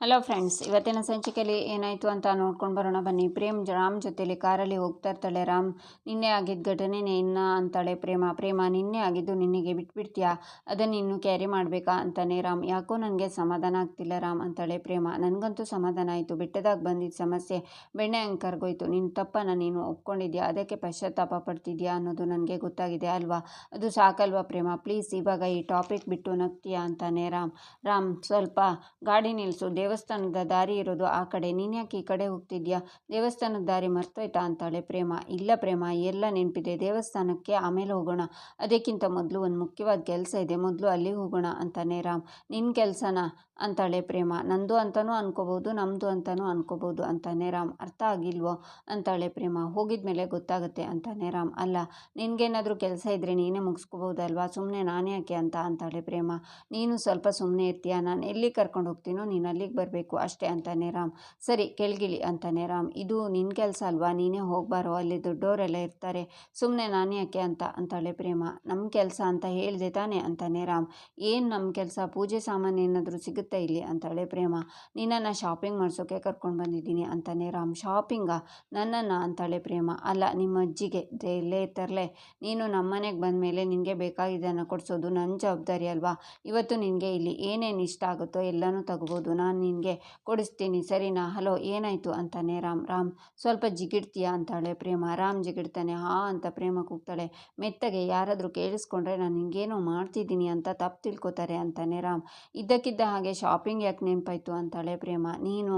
Hello friends ಇವತ್ತಿನ ಸಂಚಿಕೆಯಲ್ಲಿ ಏನಾಯಿತು ಅಂತ ನೋಡ್ಕೊಂಡು ಬರೋಣ. ಬನ್ನಿ, ಪ್ರೇಮ್ ರಾಮ್ ಜೊತೆಲಿ ಕಾರಲ್ಲಿ ಹೋಗ್ತಾ ಇರ್ತಾಳೆ. ರಾಮ್, ನಿನ್ನೆ ಆಗಿದ್ದ ಘಟನೆನೇ ಇನ್ನ ಅಂತಾಳೆ. ಪ್ರೇಮ ಪ್ರೇಮ, ನಿನ್ನೆ ಆಗಿದ್ದು ನಿನ್ನೆಗೆ ಬಿಟ್ಬಿಡ್ತೀಯಾ? ಅದನ್ನು ಇನ್ನು ಕ್ಯಾರಿ ಮಾಡಬೇಕಾ ಅಂತಾನೆ ರಾಮ್. ಯಾಕೋ ನನಗೆ ಸಮಾಧಾನ ಆಗ್ತಿಲ್ಲ ರಾಮ್ ಅಂತಾಳೆ ಪ್ರೇಮ. ನನಗಂತೂ ಸಮಾಧಾನ ಆಯಿತು. ಬೆಟ್ಟದಾಗ ಬಂದಿದ್ದ ಸಮಸ್ಯೆ ಬೆಣ್ಣೆ ಹಂಗೆ ಕರ್ಗೋಯ್ತು ನಿನ್ನ ತಪ್ಪನ್ನು ನೀನು ಒಪ್ಕೊಂಡಿದ್ಯಾ? ಅದಕ್ಕೆ ಪಶ್ಚಾತ್ತಾಪ ಪಡ್ತಿದ್ಯಾ ಅನ್ನೋದು ನನಗೆ ಗೊತ್ತಾಗಿದೆ ಅಲ್ವಾ? ಅದು ಸಾಕಲ್ವಾ ಪ್ರೇಮ? ಪ್ಲೀಸ್ ಇವಾಗ ಈ ಟಾಪಿಕ್ ಬಿಟ್ಟು ನಗ್ತೀಯಾ ಅಂತಾನೆ ರಾಮ್. ರಾಮ್, ಸ್ವಲ್ಪ ಗಾಡಿ ನಿಲ್ಲಿಸು ದೇವಸ್ಥಾನದ ದಾರಿ ಇರೋದು ಆ ಕಡೆ. ನೀನ್ಯಾಕೆ ಈ ಕಡೆ ಹೋಗ್ತಿದ್ಯಾ? ದೇವಸ್ಥಾನದ ದಾರಿ ಮರ್ತೋಯ್ತಾ ಅಂತಾಳೆ ಪ್ರೇಮ. ಇಲ್ಲ ಪ್ರೇಮ, ಎಲ್ಲ ನೆನಪಿದೆ. ದೇವಸ್ಥಾನಕ್ಕೆ ಆಮೇಲೆ ಹೋಗೋಣ. ಅದಕ್ಕಿಂತ ಮೊದಲು ಒಂದು ಮುಖ್ಯವಾದ ಕೆಲಸ ಇದೆ. ಮೊದಲು ಅಲ್ಲಿಗೆ ಹೋಗೋಣ ಅಂತಾನೆ ರಾಮ್. ನಿನ್ನ ಕೆಲಸನ? ಅಂತಾಳೆ ಪ್ರೇಮ. ನಂದು ಅಂತಲೂ ಅನ್ಕೋಬೋದು ನಮ್ಮದು ಅಂತಲೂ ಅನ್ಕೋಬೋದು ಅಂತಾನೆ ರಾಮ್. ಅರ್ಥ ಆಗಿಲ್ವೋ? ಅಂತಾಳೆ ಪ್ರೇಮ. ಹೋಗಿದ್ಮೇಲೆ ಗೊತ್ತಾಗುತ್ತೆ ಅಂತಾನೆ ರಾಮ್. ಅಲ್ಲ, ನಿನಗೇನಾದರೂ ಕೆಲಸ ಇದ್ದರೆ ನೀನೇ ಮುಗಿಸ್ಕೋಬೋದಲ್ವಾ? ಸುಮ್ಮನೆ ನಾನೇ ಯಾಕೆ ಅಂತ ಅಂತಾಳೆ ಪ್ರೇಮ. ನೀನು ಸ್ವಲ್ಪ ಸುಮ್ಮನೆ ಇರ್ತೀಯ? ನಾನು ಎಲ್ಲಿ ಕರ್ಕೊಂಡು ಹೋಗ್ತೀನೋ? ನೀನು ಅಲ್ಲಿಗೆ ಬರಬೇಕು ಅಷ್ಟೇ ಅಂತಾನೆ ರಾಮ್. ಸರಿ, ಕೆಳಗಿಳಿ ಅಂತಾನೆ ರಾಮ್. ಇದು ನಿನ್ನ ಕೆಲಸ ಅಲ್ವಾ? ನೀನೇ ಹೋಗ್ಬಾರೋ? ಅಲ್ಲಿ ದೊಡ್ಡವರೆಲ್ಲ ಇರ್ತಾರೆ. ಸುಮ್ಮನೆ ನಾನು ಯಾಕೆ ಅಂತ ಅಂತಾಳೆ ಪ್ರೇಮ. ನಮ್ಮ ಕೆಲಸ ಅಂತ ಹೇಳಿದೆ ತಾನೆ ಅಂತಾನೆ ರಾಮ್. ಏನು ನಮ್ಮ ಕೆಲಸ? ಪೂಜೆ ಸಾಮಾನು ಏನಾದರೂ ಸಿಗುತ್ತೆ ಇಲ್ಲಿ? ಅಂತಾಳೆ ಪ್ರೇಮ. ನಿನ್ನನ್ನು ಶಾಪಿಂಗ್ ಮಾಡಿಸೋಕೆ ಕರ್ಕೊಂಡು ಬಂದಿದ್ದೀನಿ ಅಂತಾನೆ ರಾಮ್. ಶಾಪಿಂಗಾ ನನ್ನನ್ನು? ಅಂತಾಳೆ ಪ್ರೇಮ. ಅಲ್ಲ, ನಿಮ್ಮ ಅಜ್ಜಿಗೆ. ಇಲ್ಲೇ ತರಲೆ. ನೀನು ನಮ್ಮನೆಗೆ ಬಂದ ಮೇಲೆ ನಿನಗೆ ಬೇಕಾಗಿದ್ದನ್ನು ಕೊಡಿಸೋದು ನನ್ನ ಜವಾಬ್ದಾರಿ ಅಲ್ವಾ? ಇವತ್ತು ನಿನಗೆ ಇಲ್ಲಿ ಏನೇನು ಇಷ್ಟ ಆಗುತ್ತೋ ಎಲ್ಲನೂ ತಗೋಬೋದು. ನಾನು ನಿನಗೆ ಕೊಡಿಸ್ತೀನಿ. ಸರಿನಾ? ಹಲೋ, ಏನಾಯಿತು? ಅಂತಾನೆ ರಾಮ್. ರಾಮ್, ಸ್ವಲ್ಪ ಜಿಗಿಡ್ತೀಯಾ? ಅಂತಾಳೆ ಪ್ರೇಮ. ರಾಮ್ ಜಿಗಿಡ್ತಾನೆ, ಹಾ ಅಂತ ಪ್ರೇಮ ಕೂಗ್ತಾಳೆ. ಮೆತ್ತಗೆ ಯಾರಾದರೂ ಕೇಳಿಸ್ಕೊಂಡ್ರೆ ನಾನು ಹಿಂಗೇನೋ ಮಾಡ್ತಿದ್ದೀನಿ ಅಂತ ತಪ್ಪು ತಿಳ್ಕೊತಾರೆ ಅಂತಾನೆ ರಾಮ್. ಇದ್ದಕ್ಕಿದ್ದ ಹಾಗೆ ಶಾಪಿಂಗ್ ಯಾಕೆ ನೆನಪಾಯ್ತು? ಅಂತಾಳೆ ಪ್ರೇಮ. ನೀನು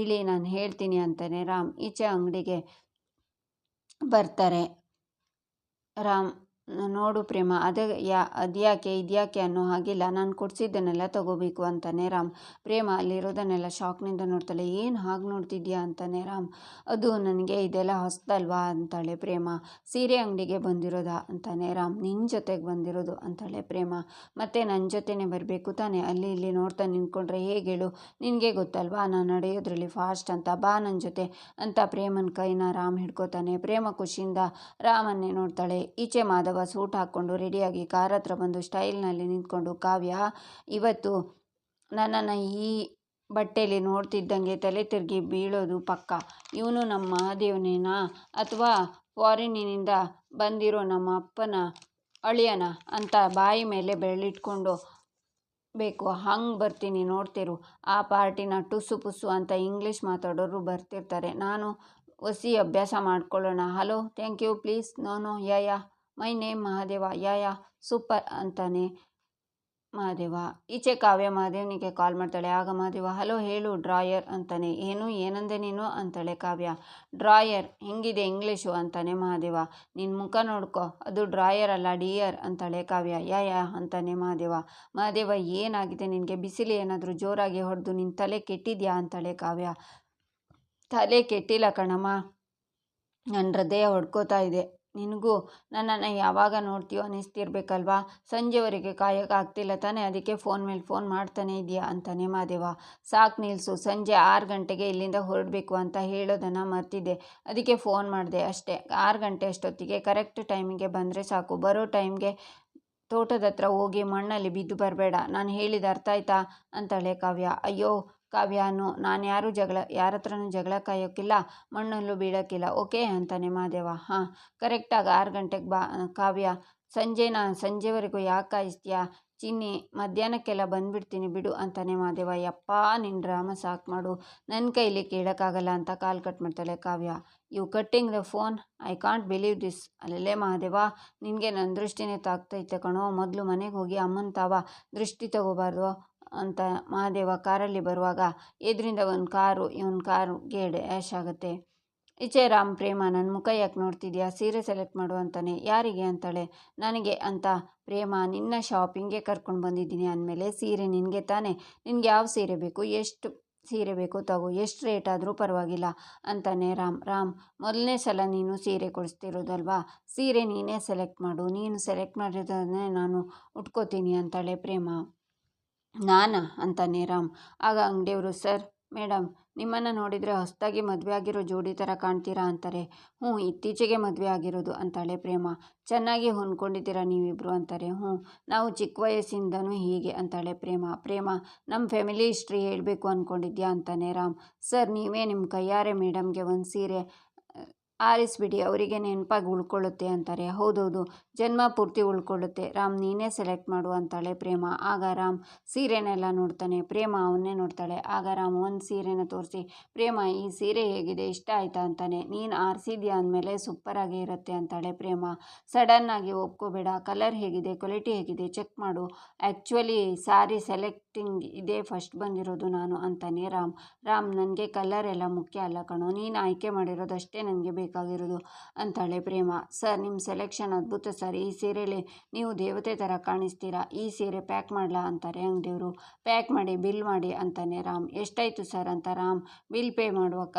ಇಳಿ, ನಾನು ಹೇಳ್ತೀನಿ ಅಂತಾನೆ ರಾಮ್. ಈಚೆ ಅಂಗಡಿಗೆ ಬರ್ತಾರೆ. ರಾಮ್ ನೋಡು ಪ್ರೇಮ, ಅದೇ ಯಾ, ಅದ್ಯಾಕೆ, ಇದ್ಯಾಕೆ ಅನ್ನೋ ಹಾಗಿಲ್ಲ. ನಾನು ಕೊಡಿಸಿದ್ದನ್ನೆಲ್ಲ ತಗೋಬೇಕು ಅಂತಾನೆ ರಾಮ್. ಪ್ರೇಮ, ಅಲ್ಲಿರೋದನ್ನೆಲ್ಲ ಶಾಕ್ನಿಂದ ನೋಡ್ತಾಳೆ. ಏನು ಹಾಗೆ ನೋಡ್ತಿದ್ಯಾ ಅಂತಾನೆ ರಾಮ್. ಅದು ನನಗೆ ಇದೆಲ್ಲ ಹೊಸ್ದಲ್ವಾ ಅಂತಾಳೆ ಪ್ರೇಮ. ಸೀರೆ ಅಂಗಡಿಗೆ ಬಂದಿರೋದಾ ಅಂತಾನೆ ರಾಮ್. ನಿನ್ನ ಜೊತೆಗೆ ಬಂದಿರೋದು ಅಂತಾಳೆ ಪ್ರೇಮ. ಮತ್ತೆ ನನ್ನ ಜೊತೆನೇ ಬರಬೇಕು ತಾನೇ. ಅಲ್ಲಿ ಇಲ್ಲಿ ನೋಡ್ತಾ ನಿಂತ್ಕೊಂಡ್ರೆ ಹೇಗೇಳು ನಿನಗೆ ಗೊತ್ತಲ್ವಾ? ನಾನು ನಡೆಯೋದ್ರಲ್ಲಿ ಫಾಸ್ಟ್ ಅಂತ. ಬಾ ನನ್ನ ಜೊತೆ ಅಂತ ಪ್ರೇಮನ ಕೈನ ರಾಮ್ ಹಿಡ್ಕೋತಾನೆ. ಪ್ರೇಮ ಖುಷಿಯಿಂದ ರಾಮನ್ನೇ ನೋಡ್ತಾಳೆ. ಈಚೆ ಮಾಧವ ಸೂಟ್ ಹಾಕ್ಕೊಂಡು ರೆಡಿಯಾಗಿ ಕಾರ್ ಹತ್ರ ಬಂದು ಸ್ಟೈಲ್ನಲ್ಲಿ ನಿಂತ್ಕೊಂಡು ಕಾವ್ಯ, ಇವತ್ತು ನನ್ನನ್ನು ಈ ಬಟ್ಟೆಯಲ್ಲಿ ನೋಡ್ತಿದ್ದಂಗೆ ತಲೆ ತಿರುಗಿ ಬೀಳೋದು ಪಕ್ಕ. ಇವನು ನಮ್ಮ ಮಹಾದೇವನೇನಾ ಅಥವಾ ಫಾರಿನ್ನಿನಿಂದ ಬಂದಿರೋ ನಮ್ಮ ಅಪ್ಪನ ಅಳಿಯನ? ಅಂತ ಬಾಯಿ ಮೇಲೆ ಬೆರಳಿಟ್ಕೊಂಡು, ಬೇಕು, ಹಂಗೆ ಬರ್ತೀನಿ, ನೋಡ್ತಿರು. ಆ ಪಾರ್ಟಿನ ಟುಸ್ಸು ಪುಸ್ಸು ಅಂತ ಇಂಗ್ಲೀಷ್ ಮಾತಾಡೋರು ಬರ್ತಿರ್ತಾರೆ. ನಾನು ಒಸಿ ಅಭ್ಯಾಸ ಮಾಡ್ಕೊಳ್ಳೋಣ. Hello, thank you, please. No no ya. My name Mahadeva, ya ya, super ಅಂತಾನೆ ಮಹಾದೇವ. ಈಚೆ ಕಾವ್ಯ ಮಹಾದೇವನಿಗೆ ಕಾಲ್ ಮಾಡ್ತಾಳೆ, ಆಗ ಮಹಾದೇವ, ಹಲೋ ಹೇಳು ಡ್ರಾಯರ್ ಅಂತಾನೆ. ಏನು, ಏನಂದೆ ನೀನು? ಅಂತಾಳೆ ಕಾವ್ಯ. ಡ್ರಾಯರ್ ಹೆಂಗಿದೆ ಇಂಗ್ಲೀಷು? ಅಂತಾನೆ ಮಹಾದೇವ. ನಿನ್ನ ಮುಖ ನೋಡ್ಕೊ, ಅದು ಡ್ರಾಯರ್ ಅಲ್ಲ, ಡಿಯರ್ ಅಂತಾಳೆ ಕಾವ್ಯ. ಯಾ ಯಾ ಅಂತಾನೆ ಮಹಾದೇವ. ಮಹಾದೇವ, ಏನಾಗಿದೆ? ನಿನಗೆ ಬಿಸಿಲು ಏನಾದರೂ ಜೋರಾಗಿ ಹೊಡೆದು ನಿನ್ನ ತಲೆ ಕೆಟ್ಟಿದ್ಯಾ? ಅಂತಾಳೆ ಕಾವ್ಯ. ತಲೆ ಕೆಟ್ಟಿಲ್ಲ ಕಣಮ್ಮ. ನನ್ನ ಹೃದಯ ಹೊಡ್ಕೋತಾ ಇದೆ. ನಿನಗೂ ನನ್ನನ್ನು ಯಾವಾಗ ನೋಡ್ತೀಯೋ ಅನ್ನಿಸ್ತಿರ್ಬೇಕಲ್ವಾ? ಸಂಜೆವರೆಗೆ ಕಾಯೋಕ್ಕಾಗ್ತಿಲ್ಲ ತಾನೇ, ಅದಕ್ಕೆ ಫೋನ್ ಮೇಲೆ ಫೋನ್ ಮಾಡ್ತಾನೆ ಇದೆಯಾ ಅಂತಾನೆ ಮಾದೇವ. ಸಾಕು ನಿಲ್ಲಿಸು ಸಂಜೆ ಆರು ಗಂಟೆಗೆ ಇಲ್ಲಿಂದ ಹೊರಡಬೇಕು ಅಂತ ಹೇಳೋದನ್ನು ಮರ್ತಿದ್ದೆ. ಅದಕ್ಕೆ ಫೋನ್ ಮಾಡಿದೆ ಅಷ್ಟೇ. ಆರು ಗಂಟೆ ಅಷ್ಟೊತ್ತಿಗೆ ಕರೆಕ್ಟ್ ಟೈಮಿಗೆ ಬಂದರೆ ಸಾಕು. ಬರೋ ಟೈಮ್ಗೆ ತೋಟದ ಹತ್ರ ಹೋಗಿ ಮಣ್ಣಲ್ಲಿ ಬಿದ್ದು ಬರಬೇಡ. ನಾನು ಹೇಳಿದ ಅರ್ಥ ಆಯ್ತಾ? ಅಂತಾಳೆ ಕಾವ್ಯ. ಅಯ್ಯೋ ಕಾವ್ಯನು, ನಾನು ಯಾರು ಜಗಳ ಯಾರ ಹತ್ರನೂ ಜಗಳ ಕಾಯೋಕ್ಕಿಲ್ಲ ಮಣ್ಣಲ್ಲೂ ಬೀಳೋಕ್ಕಿಲ್ಲ ಓಕೆ ಅಂತಾನೆ ಮಹಾದೇವ ಹಾಂ, ಕರೆಕ್ಟಾಗಿ ಆರು ಗಂಟೆಗೆ ಬಾ, ಕಾವ್ಯ. ಸಂಜೆ ನಾನು ಸಂಜೆವರೆಗೂ ಯಾಕೆ ಕಾಯಿಸ್ತೀಯಾ? ಚಿನ್ನಿ, ಮಧ್ಯಾಹ್ನಕ್ಕೆಲ್ಲ ಬಂದುಬಿಡ್ತೀನಿ ಬಿಡು ಅಂತಾನೆ ಮಹಾದೇವ ಯಪ್ಪ ನಿನ್ನ ಡ್ರಾಮ ಸಾಕು ಮಾಡು. ನನ್ನ ಕೈಲಿ ಕೇಳೋಕ್ಕಾಗಲ್ಲ ಅಂತ ಕಾಲ್ ಕಟ್ ಮಾಡ್ತಾಳೆ Kavya. You cutting the phone? I can't believe this. ಅಲ್ಲೇ ಮಹಾದೇವ ನಿನಗೆ ನನ್ನ ದೃಷ್ಟಿನೇ ತಾಗ್ತೈತೆ ಕಣೋ. ಮೊದಲು ಮನೆಗೆ ಹೋಗಿ ಅಮ್ಮನ ತಾವ ದೃಷ್ಟಿ ತಗೋಬಾರ್ದು. ಅಂತ ಮಹಾದೇವ ಕಾರಲ್ಲಿ ಬರುವಾಗ ಎದುರಿಂದ ಒಂದು ಕಾರು, ಇವ್ನ ಕಾರು ಗೇಡ್ ಡ್ಯಾಶ್ ಆಗುತ್ತೆ. ಈಚೆ ರಾಮ್ ಪ್ರೇಮ ನನ್ನ ಮುಖ ಯಾಕೆ ನೋಡ್ತಿದ್ಯಾ? ಸೀರೆ ಸೆಲೆಕ್ಟ್ ಮಾಡು ಅಂತಾನೆ. ಯಾರಿಗೆ ಅಂತಾಳೆ? ನನಗೆ ಅಂತ ಪ್ರೇಮ, ನಿನ್ನ ಶಾಪಿಂಗ್ಗೆ ಕರ್ಕೊಂಡು ಬಂದಿದ್ದೀನಿ ಅಂದಮೇಲೆ ಸೀರೆ ನಿನಗೆ ತಾನೆ. ನಿನಗೆ ಯಾವ ಸೀರೆ ಬೇಕು? ಎಷ್ಟು ಸೀರೆ ಬೇಕು ತಗೋ. ಎಷ್ಟು ರೇಟ್ ಆದರೂ ಪರವಾಗಿಲ್ಲ ಅಂತಾನೆ ರಾಮ್. ರಾಮ್, ಮೊದಲನೇ ಸಲ ನೀನು ಸೀರೆ ಕೊಡಿಸ್ತಿರೋದಲ್ವಾ? ಸೀರೆ ನೀನೇ ಸೆಲೆಕ್ಟ್ ಮಾಡು. ನೀನು ಸೆಲೆಕ್ಟ್ ಮಾಡಿರೋದನ್ನೇ ನಾನು ಉಟ್ಕೋತೀನಿ ಅಂತಾಳೆ ಪ್ರೇಮ. ನಾನಾ? ಅಂತಾನೆ ರಾಮ್. ಆಗ ಅಂಗಡಿಯವರು, ಸರ್ ಮೇಡಮ್ ನಿಮ್ಮನ್ನು ನೋಡಿದರೆ ಹೊಸದಾಗಿ ಮದುವೆ ಆಗಿರೋ ಜೋಡಿ ಥರ ಕಾಣ್ತೀರಾ ಅಂತಾರೆ. ಹ್ಞೂ, ಇತ್ತೀಚೆಗೆ ಮದುವೆ ಆಗಿರೋದು, ಅಂತಾಳೆ ಪ್ರೇಮ. ಚೆನ್ನಾಗಿ ಹೊಂದ್ಕೊಂಡಿದ್ದೀರಾ ನೀವಿಬ್ಬರು ಅಂತಾರೆ. ಹ್ಞೂ, ನಾವು ಚಿಕ್ಕ ವಯಸ್ಸಿಂದನೂ ಹೀಗೆ, ಅಂತಾಳೆ ಪ್ರೇಮ. ಪ್ರೇಮ ನಮ್ಮ ಫ್ಯಾಮಿಲಿ ಹಿಸ್ಟ್ರಿ ಹೇಳಬೇಕು ಅಂದ್ಕೊಂಡಿದ್ಯಾ ಅಂತಾನೆ ರಾಮ್. ಸರ್, ನೀವೇ ನಿಮ್ಮ ಕೈಯಾರೆ ಮೇಡಮ್ಗೆ ಒಂದು ಸೀರೆ ಆರಿಸ್ಬಿಡಿ, ಅವರಿಗೆ ನೆನಪಾಗಿ ಉಳ್ಕೊಳ್ಳುತ್ತೆ ಅಂತಾರೆ. ಹೌದೌದು, ಜನ್ಮ ಪೂರ್ತಿ ಉಳ್ಕೊಳ್ಳುತ್ತೆ. ರಾಮ್ ನೀನೇ ಸೆಲೆಕ್ಟ್ ಮಾಡು ಅಂತಾಳೆ ಪ್ರೇಮ. ಆಗ ರಾಮ್ ಸೀರೆನೆಲ್ಲ ನೋಡ್ತಾನೆ. ಪ್ರೇಮ ಅವನ್ನೇ ನೋಡ್ತಾಳೆ. ಆಗ ರಾಮ್ ಒಂದು ಸೀರೆನ ತೋರಿಸಿ, ಪ್ರೇಮ, ಈ ಸೀರೆ ಹೇಗಿದೆ? ಇಷ್ಟ ಆಯ್ತಾ? ಅಂತಾನೆ. ನೀನು ಆರಿಸಿದ್ಯಾ ಅಂದಮೇಲೆ ಸೂಪರಾಗಿ ಇರುತ್ತೆ ಅಂತಾಳೆ ಪ್ರೇಮ. ಸಡನ್ನಾಗಿ ಒಪ್ಕೋಬೇಡ. ಕಲರ್ ಹೇಗಿದೆ? ಕ್ವಾಲಿಟಿ ಹೇಗಿದೆ? ಚೆಕ್ ಮಾಡು. ಆ್ಯಕ್ಚುಲಿ ಸಾರಿ ಸೆಲೆಕ್ಟಿಂಗ್ ಇದೇ, ಫಸ್ಟ್ ಬಂದಿರೋದು ನಾನು ಅಂತಾನೆ ರಾಮ್. ರಾಮ್, ನನಗೆ ಕಲರ್ ಎಲ್ಲ ಮುಖ್ಯ ಅಲ್ಲ ಕಣೋ, ನೀನು ಆಯ್ಕೆ ಮಾಡಿರೋದಷ್ಟೇ ನನಗೆ ಬೇಕಾಗಿರೋದು ಅಂತಾಳೆ ಪ್ರೇಮ. ಸರ್ ನಿಮ್ಮ ಸೆಲೆಕ್ಷನ್ ಅದ್ಭುತ ಸರ್. ಈ ಸೀರೆಯಲ್ಲಿ ನೀವು ದೇವತೆ ಥರ ಕಾಣಿಸ್ತೀರಾ? ಈ ಸೀರೆ ಪ್ಯಾಕ್ ಮಾಡಲಾ ಅಂತಾರೆ ಅಂಗಡಿಯವರು. ಪ್ಯಾಕ್ ಮಾಡಿ ಬಿಲ್ ಮಾಡಿ ಅಂತಾನೆ ರಾಮ್. ಎಷ್ಟಾಯಿತು ಸರ್ ಅಂತ ರಾಮ್ ಬಿಲ್ ಪೇ ಮಾಡುವಕ್ಕ?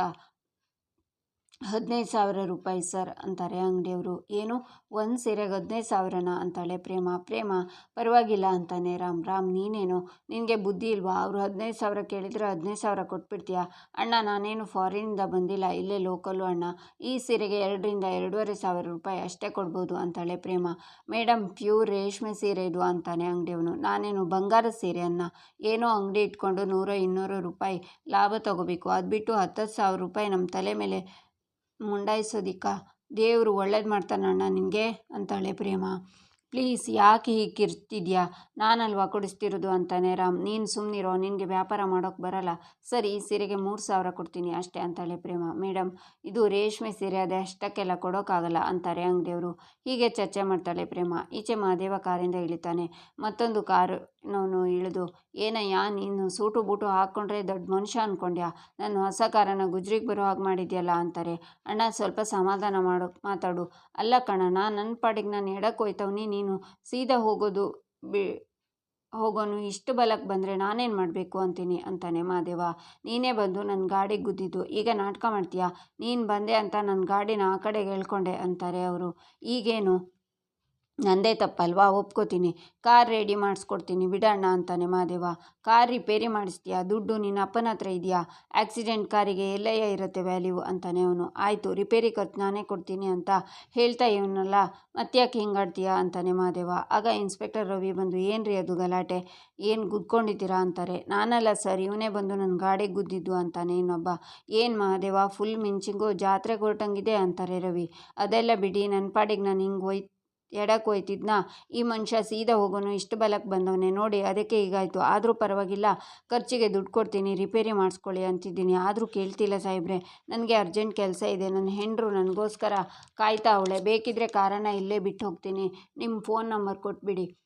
ಹದಿನೈದು ಸಾವಿರ ರೂಪಾಯಿ ಸರ್ ಅಂತಾರೆ ಅಂಗಡಿಯವರು. ಏನು? ಒಂದು ಸೀರೆಗೆ ಹದಿನೈದು ಸಾವಿರನ ಅಂತಾಳೆ ಪ್ರೇಮ. ಪ್ರೇಮ, ಪರವಾಗಿಲ್ಲ ಅಂತಾನೆ. ರಾಮ್ ರಾಮ್, ನೀನೇನು? ನಿನಗೆ ಬುದ್ಧಿ ಇಲ್ವಾ? ಅವರು ಹದಿನೈದು ಸಾವಿರ ಕೇಳಿದರೆ ಹದಿನೈದು ಸಾವಿರ ಕೊಟ್ಬಿಡ್ತೀಯಾ? ಅಣ್ಣ, ನಾನೇನು ಫಾರಿನಿಂದ ಬಂದಿಲ್ಲ. ಇಲ್ಲೇ ಲೋಕಲ್ಲು ಅಣ್ಣ. ಈ ಸೀರೆಗೆ ಎರಡರಿಂದ ಎರಡೂವರೆ ಸಾವಿರ ರೂಪಾಯಿ ಅಷ್ಟೇ ಕೊಡ್ಬೋದು ಅಂತಾಳೆ ಪ್ರೇಮ. ಮೇಡಮ್ ಪ್ಯೂರ್ ರೇಷ್ಮೆ ಸೀರೆ ಇದು ಅಂತಾನೆ ಅಂಗಡಿಯವನು. ನಾನೇನು ಬಂಗಾರ ಸೀರೆ ಅನ್ನ ಏನೋ ಅಂಗಡಿ ಇಟ್ಕೊಂಡು ನೂರ ಇನ್ನೂರು ರೂಪಾಯಿ ಲಾಭ ತಗೋಬೇಕು. ಅದು ಬಿಟ್ಟು ಹತ್ತತ್ತು ಸಾವಿರ ರೂಪಾಯಿ ನಮ್ಮ ತಲೆ ಮೇಲೆ ಮುಂಡಾಯಿಸೋದಿಕ್ಕ? ದೇವರು ಒಳ್ಳೇದು ಮಾಡ್ತಾನಣ್ಣ ನಿನಗೆ ಅಂತಾಳೆ ಪ್ರೇಮ. ಪ್ಲೀಸ್ ಯಾಕೆ ಹೀಗೆ ಕಿರ್ತಿದ್ಯಾ ನಾನಲ್ವಾ ಕೊಡಿಸ್ತಿರೋದು ಅಂತಾನೆ ರಾಮ್. ನೀನು ಸುಮ್ಮನಿರೋ ನಿನಗೆ ವ್ಯಾಪಾರ ಮಾಡೋಕ್ಕೆ ಬರಲ್ಲ. ಸರಿ, ಈ ಸೀರೆಗೆ ಮೂರು ಸಾವಿರ ಕೊಡ್ತೀನಿ ಅಷ್ಟೇ ಅಂತಾಳೆ ಪ್ರೇಮ. ಮೇಡಮ್ ಇದು ರೇಷ್ಮೆ ಸೀರೆ, ಅದೇ ಅಷ್ಟಕ್ಕೆಲ್ಲ ಕೊಡೋಕ್ಕಾಗಲ್ಲ ಅಂತಾರೆ ಅಂಗಡಿಯವರು. ಹೀಗೆ ಚರ್ಚೆ ಮಾಡ್ತಾಳೆ ಪ್ರೇಮ. ಈಚೆ ಮಹಾದೇವ ಕಾರಿಂದ ಇಳಿತಾನೆ. ಮತ್ತೊಂದು ಕಾರು ನಾನು ಇಳಿದು, ಏನಯ್ಯ, ನೀನು ಸೂಟು ಬೂಟು ಹಾಕ್ಕೊಂಡ್ರೆ ದೊಡ್ಡ ಮನುಷ್ಯ ಅಂದ್ಕೊಂಡ್ಯಾ ನಾನು ಹೊಸ ಕಾರನ್ನು ಗುಜ್ರಿಗೆ ಬರೋ ಹಾಗೆ ಮಾಡಿದ್ಯಲ್ಲ ಅಂತಾರೆ. ಅಣ್ಣ, ಸ್ವಲ್ಪ ಸಮಾಧಾನ ಮಾಡೋ, ಮಾತಾಡು. ಅಲ್ಲ ಕಣಣ್ಣ ನನ್ನ ಪಾಡಿಗೆ ನಾನು ಎಡಕ್ಕೆ ಹೋಯ್ತವ್ನಿ, ನೀನು ಸೀದಾ ಹೋಗೋದು ಬಿ, ಹೋಗೋನು ಇಷ್ಟು ಬಲಕ್ಕೆ ಬಂದರೆ ನಾನೇನು ಮಾಡಬೇಕು ಅಂತೀನಿ ಅಂತಾನೆ ಮಾದೇವ. ನೀನೇ ಬಂದು ನನ್ನ ಗಾಡಿಗೆ ಗುದ್ದಿದ್ದು, ಈಗ ನಾಟಕ ಮಾಡ್ತೀಯಾ? ನೀನು ಬಂದೆ ಅಂತ ನನ್ನ ಗಾಡಿನ ಆ ಕಡೆಗೆ ಎಳ್ಕೊಂಡೆ ಅಂತಾರೆ ಅವರು. ಈಗೇನು? ನಂದೇ ತಪ್ಪಲ್ವಾ? ಒಪ್ಕೋತೀನಿ. Car ready ಮಾಡಿಸ್ಕೊಡ್ತೀನಿ. ಬಿಡಣ್ಣ ಅಂತಾನೆ ಮಾದೇವ. Car repair ಮಾಡಿಸ್ತೀಯಾ? ದುಡ್ಡು ನಿನ್ನ ಅಪ್ಪನ ಹತ್ರ ಇದೆಯಾ? ಆಕ್ಸಿಡೆಂಟ್ ಕಾರಿಗೆ ಎಲ್ಲಯ್ಯ ಇರುತ್ತೆ ವ್ಯಾಲ್ಯೂ ಅಂತಾನೆ ಅವನು. ಆಯಿತು, ರಿಪೇರಿ ಖರ್ಚು ನಾನೇ ಕೊಡ್ತೀನಿ ಅಂತ ಹೇಳ್ತಾ ಇವನಲ್ಲ. ಮತ್ತ್ಯಾಕೆ ಹಿಂಗಾಡ್ತೀಯಾ ಅಂತಾನೆ ಮಾದೇವ. ಆಗ ಇನ್ಸ್ಪೆಕ್ಟರ್ ರವಿ ಬಂದು, ಏನ್ರಿ ಅದು ಗಲಾಟೆ? ಏನು ಗುದ್ಕೊಂಡಿದ್ದೀರಾ? ಅಂತಾರೆ. ನಾನಲ್ಲ ಸರ್, ಇವನೇ ಬಂದು ನನ್ನ ಗಾಡಿ ಗುದ್ದಿದ್ದು ಅಂತಾನೆ ಇನ್ನೊಬ್ಬ. ಏನು ಮಹಾದೇವ ಫುಲ್ ಮಿಂಚಿಂಗು ಜಾತ್ರೆಗೆ ಹೊರಟಂಗಿದೆ ಅಂತಾರೆ ರವಿ. ಅದೆಲ್ಲ ಬಿಡಿ ನನ್ನ ಪಾಡಿಗೆ ನಾನು ಹಿಂಗೆ ಹೋಯ್ ಎಡಕ್ಕೆ ಹೋಯ್ತಿದ್ನ? ಈ ಮನುಷ್ಯ ಸೀದಾ ಹೋಗೋನು, ಇಷ್ಟು ಬಲಕ್ಕೆ ಬಂದವನೇ, ನೋಡಿ, ಅದಕ್ಕೆ ಹೀಗಾಯಿತು ಆದರೂ ಪರವಾಗಿಲ್ಲ, ಖರ್ಚಿಗೆ ದುಡ್ಡು ಕೊಡ್ತೀನಿ, ರಿಪೇರಿ ಮಾಡಿಸ್ಕೊಳ್ಳಿ ಅಂತಿದ್ದೀನಿ. ಆದರೂ ಕೇಳ್ತಿಲ್ಲ ಸಾಹೇಬ್ರೆ, ನನಗೆ ಅರ್ಜೆಂಟ್ ಕೆಲಸ ಇದೆ. ನನ್ನ ಹೆಂಡರು ನನಗೋಸ್ಕರ ಕಾಯ್ತಾ ಅವಳೆ. ಬೇಕಿದ್ದರೆ ಕಾರನ್ನು ಇಲ್ಲೇ ಬಿಟ್ಟು ಹೋಗ್ತೀನಿ. ನಿಮ್ಮ ಫೋನ್ ನಂಬರ್ ಕೊಟ್ಬಿಡಿ.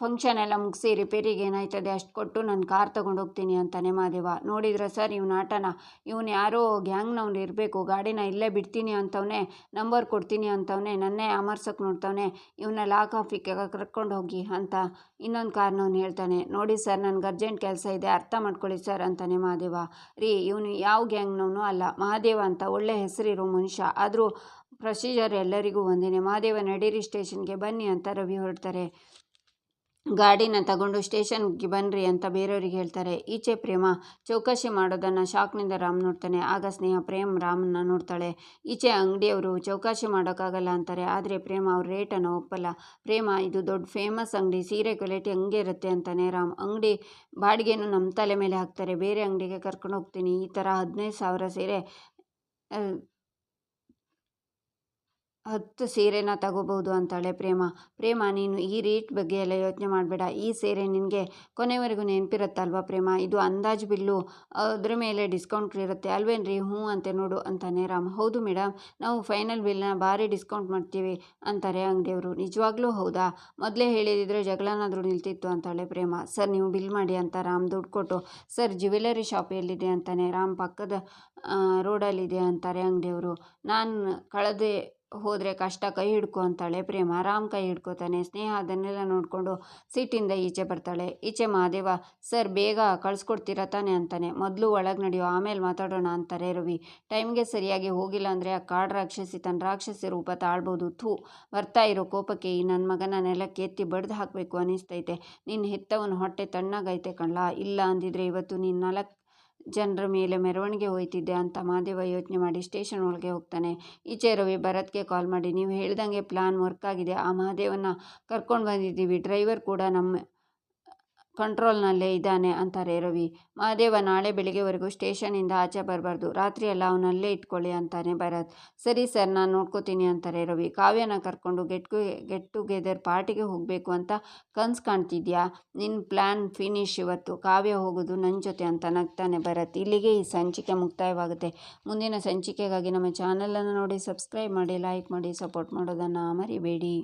ಫಂಕ್ಷನ್ ಎಲ್ಲ ಮುಗಿಸಿ ರಿಪೇರಿಗೆ ಏನಾಯ್ತದೆ ಅಷ್ಟು ಕೊಟ್ಟು ನಾನು ಕಾರ್ ತೊಗೊಂಡು ಹೋಗ್ತೀನಿ ಅಂತಾನೆ ಮಾದೇವ. ನೋಡಿದ್ರೆ ಸರ್ ಇವ್ನ ಆಟನ, ಇವನು ಯಾರೋ ಗ್ಯಾಂಗ್ನವ್ನು ಇರಬೇಕು, ಗಾಡಿನ ಇಲ್ಲೇ ಬಿಡ್ತೀನಿ ಅಂತವನೇ, ನಂಬರ್ ಕೊಡ್ತೀನಿ ಅಂತವನೇ, ನನ್ನೇ ಅಮರ್ಸೋಕೆ ನೋಡ್ತವನೆ ಇವನ್ನ ಲಾಕ್ ಆಫಿಗೆ ಕರ್ಕೊಂಡು ಹೋಗಿ ಅಂತ ಇನ್ನೊಂದು ಕಾರ್ನವ್ನು ಹೇಳ್ತಾನೆ. ನೋಡಿ ಸರ್ ನನಗೆ ಅರ್ಜೆಂಟ್ ಕೆಲಸ ಇದೆ, ಅರ್ಥ ಮಾಡ್ಕೊಳ್ಳಿ ಸರ್ ಅಂತಾನೆ ಮಾದೇವ. ರೀ, ಇವನು ಯಾವ ಗ್ಯಾಂಗ್ನವನು ಅಲ್ಲ ಮಹಾದೇವ ಅಂತ ಒಳ್ಳೆ ಹೆಸರಿರೋ ಮನುಷ್ಯ. ಆದರೂ ಪ್ರೊಸೀಜರ್ ಎಲ್ಲರಿಗೂ ಒಂದೇನೆ. ಮಹಾದೇವ ನಡೀರಿ ಸ್ಟೇಷನ್ಗೆ ಬನ್ನಿ ಅಂತ ರವಿ ಹೊರಡ್ತಾರೆ. ಗಾಡಿನ ತಗೊಂಡು ಸ್ಟೇಷನ್ಗೆ ಬನ್ನಿರಿ ಅಂತ ಬೇರೆಯವ್ರಿಗೆ ಹೇಳ್ತಾರೆ. ಈಚೆ ಪ್ರೇಮ ಚೌಕಾಶಿ ಮಾಡೋದನ್ನು ಶಾಕ್ನಿಂದ ರಾಮ್ ನೋಡ್ತಾನೆ. ಆಗ ಸ್ನೇಹ ಪ್ರೇಮ್ ರಾಮನ್ನ ನೋಡ್ತಾಳೆ. ಈಚೆ ಅಂಗಡಿಯವರು ಚೌಕಾಶಿ ಮಾಡೋಕ್ಕಾಗಲ್ಲ ಅಂತಾರೆ. ಆದರೆ ಪ್ರೇಮ ಅವ್ರ ರೇಟನ್ನು ಒಪ್ಪಲ್ಲ. ಪ್ರೇಮ, ಇದು ದೊಡ್ಡ ಫೇಮಸ್ ಅಂಗಡಿ. ಸೀರೆ ಕ್ವಾಲಿಟಿ ಹಂಗೆ ಇರುತ್ತೆ ಅಂತಾನೆ ರಾಮ್. ಅಂಗಡಿ ಬಾಡಿಗೆನೂ ನಮ್ಮ ತಲೆ ಮೇಲೆ ಹಾಕ್ತಾರೆ. ಬೇರೆ ಅಂಗಡಿಗೆ ಕರ್ಕೊಂಡು ಹೋಗ್ತೀನಿ ಈ ಥರ ಹದಿನೈದು ಸಾವಿರ ಸೀರೆ ಹತ್ತು ಸೀರೆನ ತಗೋಬೋದು ಅಂತಾಳೆ ಪ್ರೇಮ. ಪ್ರೇಮ, ನೀನು ಈ ರೇಟ್ ಬಗ್ಗೆ ಎಲ್ಲ ಯೋಚನೆ ಮಾಡಬೇಡ. ಈ ಸೀರೆ ನಿನಗೆ ಕೊನೆವರೆಗೂ ನೆನಪಿರುತ್ತಲ್ವ ಪ್ರೇಮ? ಇದು ಅಂದಾಜು ಬಿಲ್ಲು. ಅದ್ರ ಮೇಲೆ ಡಿಸ್ಕೌಂಟ್ ಇರುತ್ತೆ. ಅಲ್ವೇನ್ರಿ? ಹ್ಞೂ ಅಂತೆ ನೋಡು ಅಂತಾನೆ ರಾಮ್. ಹೌದು ಮೇಡಮ್ ನಾವು ಫೈನಲ್ ಬಿಲ್ನ ಭಾರಿ ಡಿಸ್ಕೌಂಟ್ ಮಾಡ್ತೀವಿ ಅಂತಾರೆ ಅಂಗಡಿಯವರು. ನಿಜವಾಗ್ಲೂ ಹೌದಾ? ಮೊದಲೇ ಹೇಳಿದಿದ್ರೆ ಜಗಳನಾದರೂ ನಿಲ್ತಿತ್ತು ಅಂತಾಳೆ ಪ್ರೇಮ. ಸರ್, ನೀವು ಬಿಲ್ ಮಾಡಿ ಅಂತ ರಾಮ್ ದುಡ್ಡು ಕೊಟ್ಟು, ಸರ್, ಜ್ಯುವೆಲರಿ ಶಾಪ್ ಎಲ್ಲಿದೆ ಅಂತಾನೆ ರಾಮ್ ಪಕ್ಕದ ರೋಡಲ್ಲಿದೆ ಅಂತಾರೆ ಅಂಗಡಿಯವರು. ನಾನು ಕಳೆದೆ ಹೋದರೆ ಕಷ್ಟ, ಕೈ ಹಿಡ್ಕೊ ಅಂತಾಳೆ. ಪ್ರೇಮ ರಾಮ್ ಕೈ ಹಿಡ್ಕೋತಾನೆ. ಸ್ನೇಹ ಅದನ್ನೆಲ್ಲ ನೋಡಿಕೊಂಡು ಸಿಟ್ಟಿಂದ ಈಚೆ ಬರ್ತಾಳೆ. ಈಚೆ ಮಹಾದೇವ, ಸರ್, ಬೇಗ ಕಳಿಸ್ಕೊಡ್ತೀರಾ ತಾನೆ? ಅಂತಾನೆ. ಮೊದಲು ಒಳಗೆ ನಡೆಯೋ, ಆಮೇಲೆ ಮಾತಾಡೋಣ ಅಂತಾರೆ ರವಿ. ಟೈಮ್ಗೆ ಸರಿಯಾಗಿ ಹೋಗಿಲ್ಲ ಅಂದರೆ ಆ ಕಾಡು ರಾಕ್ಷಸಿ ತನ್ನ ರಾಕ್ಷಸಿ ರೂಪ ತಾಳ್ಬೋದು. ಥೂ, ಬರ್ತಾ ಇರೋ ಕೋಪಕ್ಕೆ ಈ ನನ್ನ ಮಗನ ನೆಲಕ್ಕೆ ಎತ್ತಿ ಬಡ್ದು ಹಾಕಬೇಕು ಅನಿಸ್ತೈತೆ. ನಿನ್ನ ಹೆತ್ತವನ ಹೊಟ್ಟೆ ತಣ್ಣಗೈತೆ ಕಣ್ಲಾ? ಇಲ್ಲ ಅಂದಿದ್ರೆ ಇವತ್ತು ನೀನು ನಾಲ್ಕು ಜನರ ಮೇಲೆ ಮೆರವಣಿಗೆ ಹೋಯ್ತಿದ್ದೆ ಅಂತ ಮಹಾದೇವ ಯೋಚನೆ ಮಾಡಿ ಸ್ಟೇಷನ್ ಒಳಗೆ ಹೋಗ್ತಾನೆ. ಈಚೆ ರವಿ ಭರತ್ಗೆ ಕಾಲ್ ಮಾಡಿ, ನೀವು ಹೇಳ್ದಂಗೆ ಪ್ಲಾನ್ ವರ್ಕ್ ಆಗಿದೆ. ಆ ಮಹಾದೇವನ ಕರ್ಕೊಂಡು ಬಂದಿದ್ದೀವಿ. ಡ್ರೈವರ್ ಕೂಡ ನಮ್ಮ ಕಂಟ್ರೋಲ್ನಲ್ಲೇ ಇದ್ದಾನೆ ಅಂತಾರೆ ರವಿ. ಮಹಾದೇವ ನಾಳೆ ಬೆಳಿಗ್ಗೆವರೆಗೂ ಸ್ಟೇಷನಿಂದ ಆಚೆ ಬರಬಾರ್ದು. ರಾತ್ರಿ ಎಲ್ಲ ಅವನಲ್ಲೇ ಇಟ್ಕೊಳ್ಳಿ ಅಂತಾನೆ ಭರತ್. ಸರಿ ಸರ್, ನಾನು ನೋಡ್ಕೋತೀನಿ ಅಂತಾರೆ ರವಿ. ಕಾವ್ಯನ ಕರ್ಕೊಂಡು ಗೆಟ್ ಗೆಟ್ ಟುಗೆದರ್ ಪಾರ್ಟಿಗೆ ಹೋಗಬೇಕು ಅಂತ ಕನ್ಸು ಕಾಣ್ತಿದ್ಯಾ? ನಿನ್ನ ಪ್ಲ್ಯಾನ್ ಫಿನಿಶ್ ಇವತ್ತು. ಕಾವ್ಯ ಹೋಗೋದು ನನ್ನ ಜೊತೆ ಅಂತ ನಗ್ತಾನೆ ಭರತ್. ಇಲ್ಲಿಗೆ ಈ ಸಂಚಿಕೆ ಮುಕ್ತಾಯವಾಗುತ್ತೆ. ಮುಂದಿನ ಸಂಚಿಕೆಗಾಗಿ ನಮ್ಮ ಚಾನಲನ್ನು ನೋಡಿ, ಸಬ್ಸ್ಕ್ರೈಬ್ ಮಾಡಿ, ಲೈಕ್ ಮಾಡಿ, ಸಪೋರ್ಟ್ ಮಾಡೋದನ್ನು ಮರಿಬೇಡಿ.